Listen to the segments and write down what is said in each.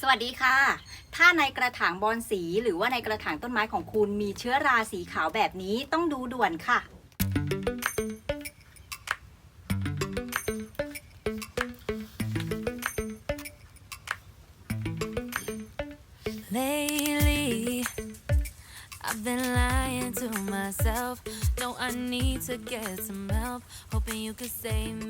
สวัสดีค่ะ ถ้าในกระถางบอนสีหรือว่าในกระถางต้นไม้ของคุณมีเชื้อราสีขาวแบบนี้ต้องดูด่วนค่ะ Lately, I've been lying to myself. No, I need to get some help.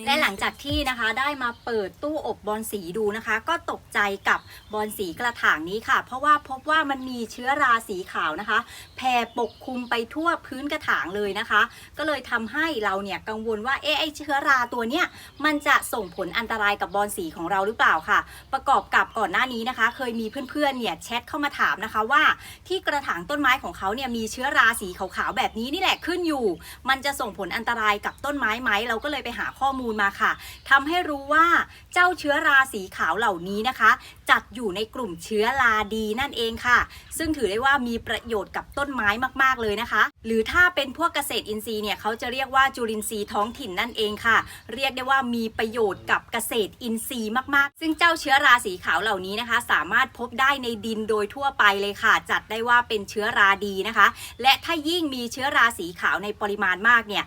และหลังจากที่นะคะได้มาเปิดตู้อบบอลสีดูนะคะ ก็ตกใจกับบอลสีกระถางนี้ค่ะ เพราะว่าพบว่ามันมีเชื้อราสีขาวนะคะแผ่ปกคลุมไปทั่วพื้นกระถางเลยนะคะ ก็เลยทำให้เราเนี่ยกังวลว่าเอ๊ะไอเชื้อราตัวเนี้ยมันจะส่งผลอันตรายกับบอลสีของเราหรือเปล่าค่ะ ประกอบกับก่อนหน้านี้นะคะ เคยมีเพื่อนๆเนี่ยแชทเข้ามาถามนะคะว่า ที่กระถางต้นไม้ของเขาเนี่ยมีเชื้อราสีขาวๆแบบนี้นี่แหละขึ้นอยู่ มันจะส่งผลอันตรายกับต้นไม้ไหมเราก็เลยไปหาข้อมูลมาค่ะทำให้รู้ว่าเจ้าเชื้อราสีขาวเหล่านี้นะคะ จัดอยู่ในกลุ่มเชื้อราดีนั่นเองค่ะ ซึ่งถือได้ว่ามีประโยชน์กับต้นไม้มากๆเลยนะคะ หรือถ้าเป็นพวกเกษตรอินทรีย์เนี่ยเขาจะเรียกว่าจุลินทรีย์ท้องถิ่นนั่นเองค่ะ เรียกได้ว่ามีประโยชน์กับเกษตรอินทรีย์มากๆ ซึ่งเจ้าเชื้อราสีขาวเหล่านี้นะคะ สามารถพบได้ในดินโดยทั่วไปเลยค่ะ จัดได้ว่าเป็นเชื้อราดีนะคะ และถ้ายิ่งมีเชื้อราสีขาวในปริมาณมากเนี่ย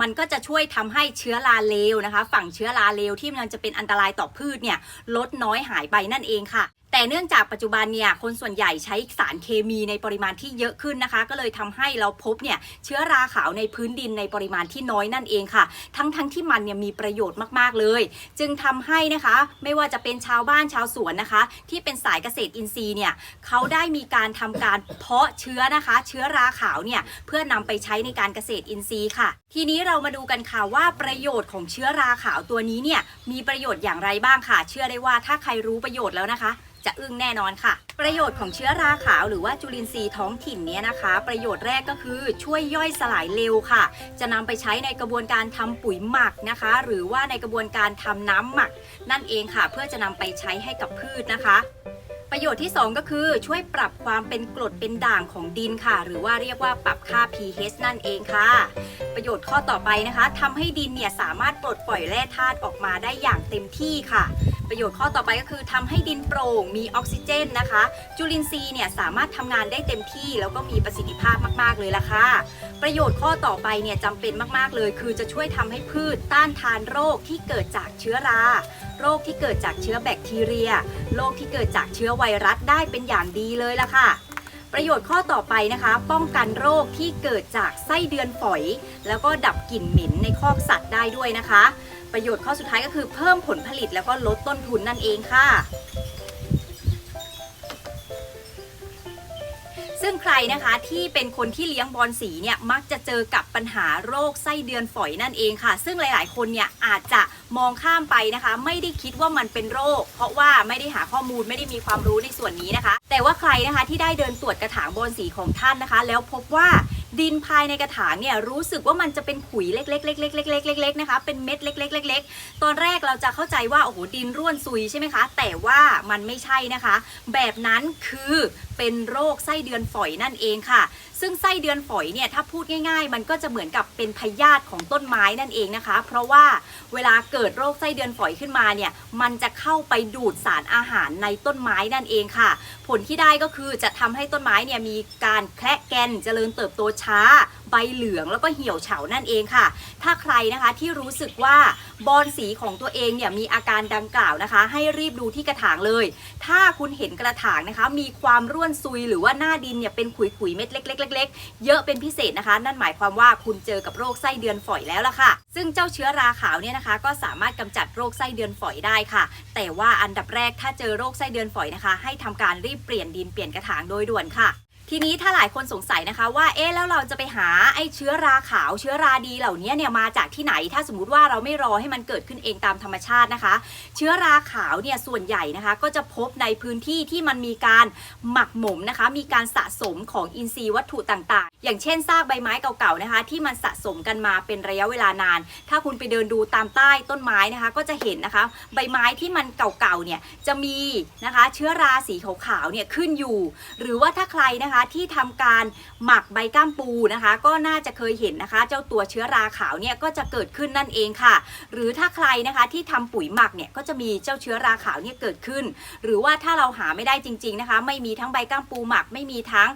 มันก็จะช่วยทำให้เชื้อราเลวนะคะ ฝั่งเชื้อราเลวที่มันจะเป็นอันตรายต่อพืชเนี่ยลดน้อยหายไปนั่นเองค่ะ แต่เนื่องจากปัจจุบันเนี่ยคนส่วนใหญ่ใช้สารเคมีในปริมาณที่เยอะขึ้นนะคะ ก็เลยทำให้เราพบเนี่ยเชื้อราขาวในพื้นดินในปริมาณที่น้อยนั่นเองค่ะ ทั้งทั้งที่มันเนี่ยมีประโยชน์มากๆเลย จึงทำให้นะคะไม่ว่าจะเป็นชาวบ้านชาวสวนนะคะ ที่เป็นสายเกษตรอินทรีย์เนี่ยเขาได้มีการทำการเพาะเชื้อนะคะ เชื้อราขาวเนี่ยเพื่อนำไปใช้ในการเกษตรอินทรีย์ค่ะ ทีนี้เรามาดูกันค่ะว่าประโยชน์ของเชื้อราขาวตัวนี้เนี่ยมีประโยชน์อย่างไรบ้างค่ะ เชื่อได้ว่าถ้าใครรู้ประโยชน์แล้วนะคะจะอึ้งแน่นอนค่ะ ประโยชน์ของเชื้อราขาวหรือว่าจุลินทรีย์ท้องถิ่นเนี้ยนะคะ ประโยชน์แรกก็คือช่วยย่อยสลายเร็วค่ะ จะนำไปใช้ในกระบวนการทำปุ๋ยหมักนะคะ หรือว่าในกระบวนการทำน้ำหมัก นั่นเองค่ะ เพื่อจะนำไปใช้ให้กับพืชนะคะ ประโยชน์ที่ 2 ก็คือช่วยปรับความเป็นกรดเป็นด่างของดินค่ะ หรือว่าเรียกว่าปรับค่า pH นั่นเองค่ะ ประโยชน์ข้อต่อไปนะคะทำให้ดินเนี่ยสามารถปลดปล่อยแร่ธาตุออกมาได้อย่างเต็มที่ค่ะประโยชน์ข้อต่อไปก็คือทำให้ดินโปร่งมีออกซิเจนนะคะ จุลินทรีย์เนี่ยสามารถทำงานได้เต็มที่ แล้วก็มีประสิทธิภาพมากๆเลยล่ะค่ะ ประโยชน์ข้อต่อไปเนี่ยจำเป็นมากๆเลย คือจะช่วยทำให้พืชต้านทานโรคที่เกิดจากเชื้อรา โรคที่เกิดจากเชื้อแบคทีเรีย โรคที่เกิดจากเชื้อไวรัสได้เป็นอย่างดีเลยล่ะค่ะ ประโยชน์ข้อต่อไปนะคะ ป้องกันโรคที่เกิดจากไส้เดือนฝอย แล้วก็ดับกลิ่นเหม็นในคอกสัตว์ได้ด้วยนะคะ ประโยชน์ข้อสุดท้ายก็คือเพิ่มผลผลิตแล้วก็ลดต้นทุนนั่นเองค่ะ ซึ่งใครนะคะที่เป็นคนที่เลี้ยงบอลสีเนี่ยมักจะเจอกับปัญหาโรคไส้เดือนฝอยนั่นเองค่ะ ซึ่งหลาย ๆ คนเนี่ยอาจจะมองข้ามไปนะคะ ไม่ได้คิดว่ามันเป็นโรค เพราะว่าไม่ได้หาข้อมูลไม่ได้มีความรู้ในส่วนนี้นะคะ แต่ว่าใครนะคะที่ได้เดินตรวจกระถางบอลสีของท่านนะคะ แล้วพบว่าดินภายในกระถางเนี่ยรู้สึกว่ามันจะเป็นขุยเล็กๆๆๆๆๆๆนะคะเป็นเม็ดเล็กๆเล็กๆตอนแรกเราจะเข้าใจว่าโอ้โหดินร่วนซุยใช่ไหมคะ แต่ว่ามันไม่ใช่นะคะ แบบนั้นคือเป็นโรคไส้เดือนฝอยนั่นเองค่ะ ซึ่งไส้เดือนฝอยเนี่ยถ้าพูดง่ายๆ มันก็จะเหมือนกับเป็นพยาธิของต้นไม้นั่นเองนะคะ เพราะว่าเวลาเกิดโรคไส้เดือนฝอยขึ้นมาเนี่ยมันจะเข้าไปดูดสารอาหารในต้นไม้นั่นเองค่ะ ผลที่ได้ก็คือจะทำให้ต้นไม้เนี่ยมีการแคระแกนเจริญเติบโตช้า ใบเหลืองแล้วก็เหี่ยวเฉานั่นเองค่ะ ถ้าใครนะคะที่รู้สึกว่าบอนสีของตัวเองเนี่ยมีอาการดังกล่าวนะคะ ให้รีบดูที่กระถางเลย ถ้าคุณเห็นกระถางนะคะ มีความร่วนซุยหรือว่าหน้าดินเนี่ยเป็นขุยๆเม็ดเล็กๆๆๆเยอะเป็นพิเศษนะคะ นั่นหมายความว่าคุณเจอกับโรคไส้เดือนฝอยแล้วล่ะค่ะ ซึ่งเจ้าเชื้อราขาวเนี่ยนะคะ ก็สามารถกำจัดโรคไส้เดือนฝอยได้ค่ะ แต่ว่าอันดับแรกถ้าเจอโรคไส้เดือนฝอยนะคะ ให้ทำการรีบเปลี่ยนดินเปลี่ยนกระถางโดยด่วนค่ะ ทีนี้ถ้าหลายคนสงสัยนะคะว่าเอ๊ะแล้วเราจะไปหาไอ้เชื้อราขาวเชื้อราดีเหล่านี้เนี่ยมาจากที่ไหน ถ้าสมมุติว่าเราไม่รอให้มันเกิดขึ้นเองตามธรรมชาตินะคะ เชื้อราขาวเนี่ยส่วนใหญ่นะคะ ก็จะพบในพื้นที่ที่มันมีการหมักหมมนะคะ มีการสะสมของอินทรีย์วัตถุต่างๆ อย่างเช่นซากใบไม้เก่าๆนะคะ ที่มันสะสมกันมาเป็นระยะเวลานาน ถ้าคุณไปเดินดูตามใต้ต้นไม้นะคะ ก็จะเห็นนะคะ ใบไม้ที่มันเก่าๆเนี่ยจะมีนะคะ เชื้อราสีขาวๆเนี่ยขึ้นอยู่ หรือว่าถ้าใครนะคะที่ทำการหมักใบก้ามปูนะคะ ก็น่าจะเคยเห็นนะคะ เจ้าตัวเชื้อราขาวเนี่ยก็จะเกิดขึ้นนั่นเองค่ะ หรือถ้าใครนะคะที่ทำปุ๋ยหมักเนี่ยก็จะมีเจ้าเชื้อราขาวเนี่ยเกิดขึ้น หรือว่าถ้าเราหาไม่ได้จริง ๆนะคะ ไม่มีทั้งใบก้ามปูหมัก ไม่มีทั้ง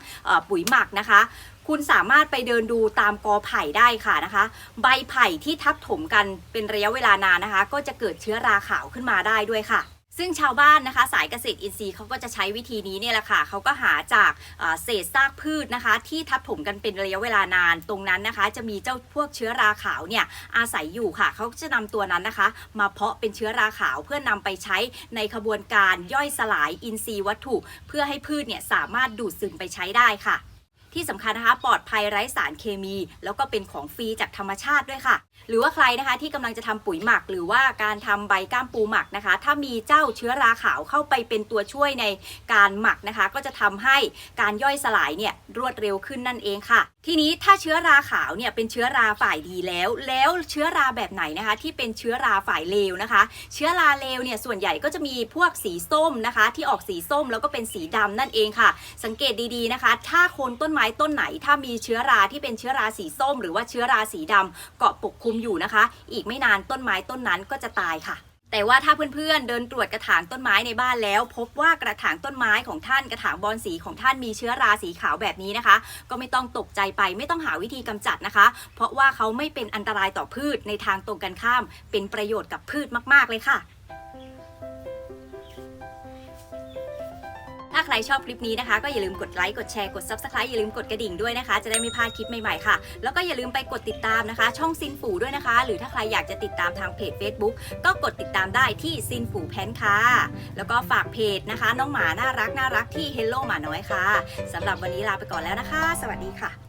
ปุ๋ยหมักนะคะคุณสามารถไปเดินดูตามกอไผ่ได้ค่ะนะคะ ใบไผ่ที่ทับถมกันเป็นระยะเวลานานนะคะ ก็จะเกิดเชื้อราขาวขึ้นมาได้ด้วยค่ะ ซึ่งชาวบ้านนะคะ สายเกษตรอินทรีย์เขาก็จะใช้วิธีนี้เนี่ยแหละค่ะเขาก็หาจากเศษซากพืชนะคะ ที่ทับถมกันเป็นระยะเวลานานตรงนั้นนะคะ จะมีเจ้าพวกเชื้อราขาวเนี่ยอาศัยอยู่ค่ะเขาก็จะนำตัวนั้นนะคะ มาเพาะเป็นเชื้อราขาวเพื่อนำไปใช้ในขบวนการย่อยสลายอินทรีย์วัตถุ เพื่อให้พืชเนี่ยสามารถดูดซึมไปใช้ได้ค่ะ ที่สำคัญนะคะ ปลอดภัยไร้สารเคมี แล้วก็เป็นของฟรีจากธรรมชาติด้วยค่ะ หรือว่าใครนะคะที่กำลังจะทำปุ๋ยหมัก หรือว่าการทำใบก้ามปูหมักนะคะ ถ้ามีเจ้าเชื้อราขาวเข้าไปเป็นตัวช่วยในการหมักนะคะ ก็จะทำให้การย่อยสลายเนี่ยรวดเร็วขึ้นนั่นเองค่ะ ทีนี้ถ้าเชื้อราขาวเนี่ยเป็นเชื้อราฝ่ายดีแล้ว แล้วเชื้อราแบบไหนนะคะ ที่เป็นเชื้อราฝ่ายเลวนะคะ เชื้อราเลวเนี่ยส่วนใหญ่ก็จะมีพวกสีส้มนะคะ ที่ออกสีส้มแล้วก็เป็นสีดำนั่นเองค่ะ สังเกตดีๆนะคะ ถ้าโคนต้นไม้ต้นไหน ถ้ามีเชื้อราที่เป็นเชื้อราสีส้ม หรือว่าเชื้อราสีดำเกาะปกคลุมอยู่นะคะ อีกไม่นานต้นไม้ต้นนั้นก็จะตายค่ะแต่ว่าถ้าเพื่อนๆเดินตรวจกระถางต้นไม้ในบ้านแล้ว พบว่ากระถางต้นไม้ของท่านกระถางบอนสีของท่านมีเชื้อราสีขาวแบบนี้นะคะ ก็ไม่ต้องตกใจไปไม่ต้องหาวิธีกำจัดนะคะ เพราะว่าเขาไม่เป็นอันตรายต่อพืชในทางตรงกันข้าม เป็นประโยชน์กับพืชมากๆเลยค่ะ ใครชอบคลิปนี้นะคะ ก็อย่าลืมกดไลค์กดแชร์กด Subscribe อย่าลืมกดกระดิ่งด้วยนะคะ จะได้ไม่พลาดคลิปใหม่ๆค่ะ แล้วก็อย่าลืมไปกดติดตามนะคะ ช่องซินฝูด้วยนะคะ หรือถ้าใครอยากจะติดตามทางเพจ Facebook ก็กดติดตามได้ที่ซินฝูแพนค่ะ แล้วก็ฝากเพจนะคะ น้องหมาน่ารักน่ารักที่ Hello หมาน้อยค่ะสำหรับวันนี้ลาไปก่อนแล้วนะคะ สวัสดีค่ะ